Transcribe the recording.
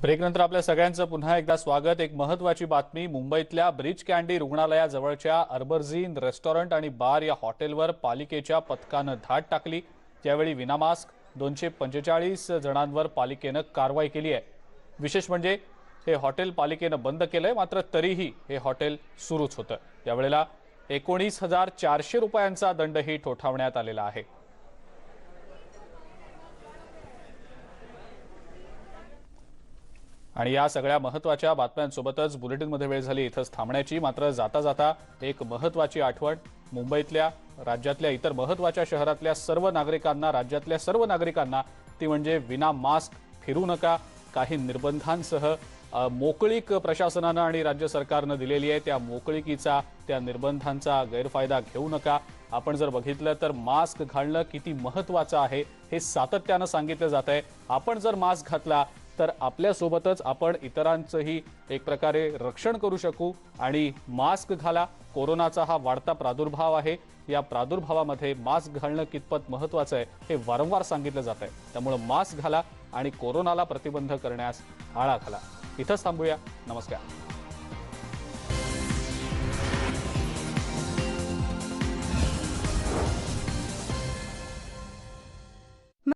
ब्रेकनंतर आपल्या सगळ्यांचं पुन्हा एकदा स्वागत. एक महत्वाची बातमी मुंबईतल्या ब्रिज कॅन्डी रुग्णालयाजवळच्या अर्बरझीन रेस्टॉरंट आणि बार या हॉटेलवर पालिकेच्या पथकानं धाड टाकली. त्यावेळी विनामास्क दोनशे पंचेचाळीस जणांवर पालिकेनं कारवाई केली आहे. विशेष म्हणजे हे हॉटेल पालिकेनं बंद केलंय मात्र तरीही हे हॉटेल सुरूच होतं. त्यावेळेला एकोणीस हजार चारशे रुपयांचा दंडही ठोठावण्यात आलेला आहे. आणि या सगळ्या महत्त्वाच्या बातम्यांसोबतच बुलेटिनमध्ये वेळ झाली इथंच थांबण्याची. मात्र जाता जाता एक महत्वाची आठवण मुंबईतल्या राज्यातल्या इतर महत्त्वाच्या शहरातल्या सर्व नागरिकांना राज्यातल्या सर्व नागरिकांना ती म्हणजे विना मास्क फिरू नका काही निर्बंधांसह मोकळीक प्रशासनानं आणि राज्य सरकारनं दिलेली आहे. त्या मोकळीकीचा त्या निर्बंधांचा गैरफायदा घेऊ नका. आपण जर बघितलं तर मास्क घालणं किती महत्वाचं आहे हे सातत्यानं सांगितलं जात आहे आपण जर मास्क घातला तर आपल्यासोबतच आपण इतरांचंही एक प्रकारे रक्षण करू शकू आणि मास्क घाला. कोरोनाचा हा वाढता प्रादुर्भाव आहे. या प्रादुर्भावामध्ये मास्क घालणं कितपत महत्वाचं आहे हे वारंवार सांगितलं जात आहे. त्यामुळं मास्क घाला आणि कोरोनाला प्रतिबंध करण्यास आळा घाला. इथंच थांबूया. नमस्कार.